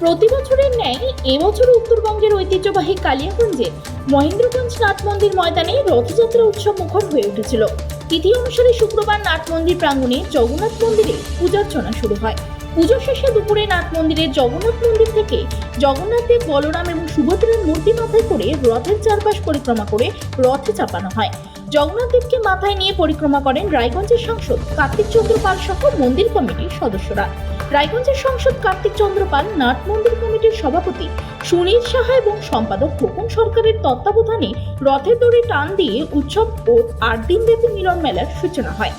প্রতি বছরের ন্যায় এবছর উত্তরবঙ্গের ঐতিহ্যবাহী কালিয়াগঞ্জে মহেন্দ্রগঞ্জ নাট মন্দির ময়দানে রথযাত্রা উৎসব মুখর হয়ে উঠেছিল। তিথি অনুসারে শুক্রবার নাট মন্দির প্রাঙ্গণে জগন্নাথ মন্দিরে পূজার্চনা শুরু হয়। পুজো শেষে দুপুরে নাট মন্দিরের জগন্নাথ মন্দির থেকে জগন্নাথ দেব, বলরাম এবং সুভদ্রার মূর্তি মাথায় করে রথের চারপাশ পরিক্রমা করে রথে চাপানো হয়। জগন্নাথ দেবকে মাথায় নিয়ে পরিক্রমা করেন রায়গঞ্জের সাংসদ কার্তিক চন্দ্র পাল সহ মন্দির কমিটির সদস্যরা। রায়গঞ্জের সাংসদ কার্তিক চন্দ্র পাল নাট মন্দির কমিটির সভাপতি সুনীল সাহা এবং সম্পাদক খোকন সরকারের তত্ত্বাবধানে রথের দড়ি টান দিয়ে উৎসব ও আট দিনব্যাপী মিলন মেলার সূচনা হয়।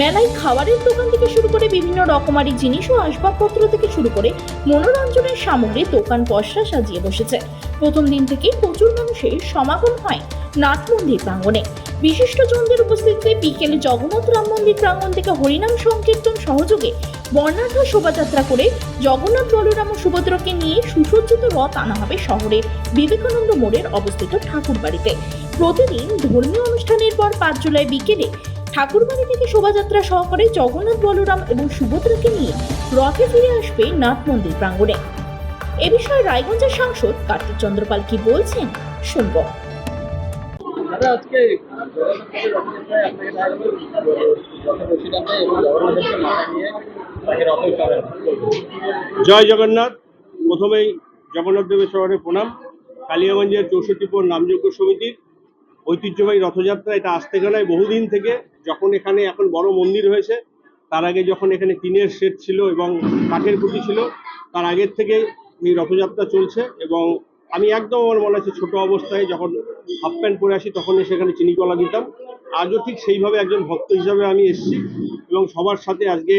মেলায় খাবারের দোকান থেকে শুরু করে বিভিন্ন রকমারি জিনিস ও আসবাবপত্র থেকে শুরু করে মনোরঞ্জনের সামগ্রী, দোকান পশরা সাজিয়ে বসেছে। প্রথম দিন থেকে প্রচুর মানুষের সমাগম হয় নাট মন্দির প্রাঙ্গণে। বিশিষ্ট জনদের উপস্থিতিতে বিকেলে জগন্নাথ রাম মন্দির প্রাঙ্গণ থেকে হরিনাম সংকীর্তন সহযোগে বর্ণাঢ্য শোভাযাত্রা করে জগন্নাথ বলরাম ও সুভদ্রকে নিয়ে সুসজ্জিত রথ আনা হবে শহরের বিবেকানন্দ মোড়ের অবস্থিত ঠাকুরবাড়িতে। প্রতিদিন ধর্মীয় অনুষ্ঠানের পর পাঁচ জুলাই বিকেলে ঠাকুরবাড়ি থেকে শোভাযাত্রা সহকারে জগন্নাথ বলরাম এবং সুভদ্রাকে নিয়ে রথে ফিরে আসবে নাথ মন্দির প্রাঙ্গণে। এ বিষয়ে রায়গঞ্জের সাংসদ কার্তিক চন্দ্রপাল কি বলছেন, শুনব। আজকে জয় জগন্নাথ। প্রথমেই জগন্নাথ দেবের শহরে প্রণাম। কালিয়াগঞ্জের চৌষট্টিপুর নামযোগ্য সমিতির ঐতিহ্যবাহী রথযাত্রা এটা আসতে গেলায় বহুদিন থেকে। যখন এখানে এখন বড় মন্দির হয়েছে, তার আগে যখন এখানে টিনের শেড ছিল এবং কাঠের খুঁটি ছিল, তার আগের থেকে এই রথযাত্রা চলছে এবং আমি একদম আমার মনে আছে ছোটো অবস্থায় যখন হাফ প্যান্ট পরে আসি, তখন সেখানে চিনি কলা দিতাম। আজও ঠিক সেইভাবে একজন ভক্ত হিসাবে আমি এসেছি এবং সবার সাথে আজকে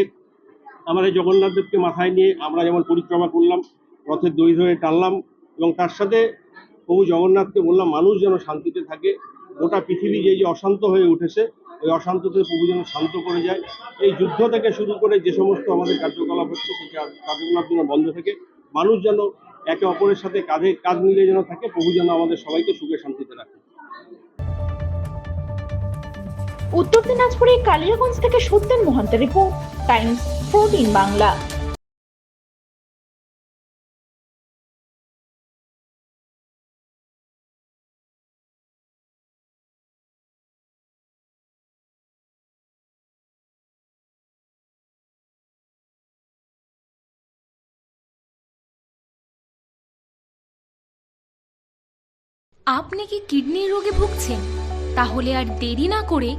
আমাদের জগন্নাথ দেবকে মাথায় নিয়ে আমরা যেমন পরিক্রমা করলাম, রথের দড়ি ধরে টানলাম এবং তার সাথে প্রভু জগন্নাথকে বললাম, মানুষ যেন শান্তিতে থাকে, গোটা পৃথিবী যে যে অশান্ত হয়ে উঠেছে, ওই অশান্ত থেকে প্রভু যেন শান্ত করে যায়। এই যুদ্ধ থেকে শুরু করে যে সমস্ত আমাদের কার্যকলাপ হচ্ছে, সেই কার্যকলাপ যেন বন্ধ থেকে। মানুষ যেন একে অপরের সাথে কাঁধে, কাঁধ মিলিয়ে যেন থাকে, প্রভু যেন আমাদের সবাইকে সুখে শান্তিতে রাখে। উত্তর দিনাজপুরের কালিয়াগঞ্জ থেকে সত্যেন মহান্তের রিপোর্ট। Times protein Bangla. আপনি কি কিডনির রোগে ভুগছেন? তাহলে আর দেরি না করে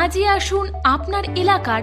আজই আসুন আপনার এলাকার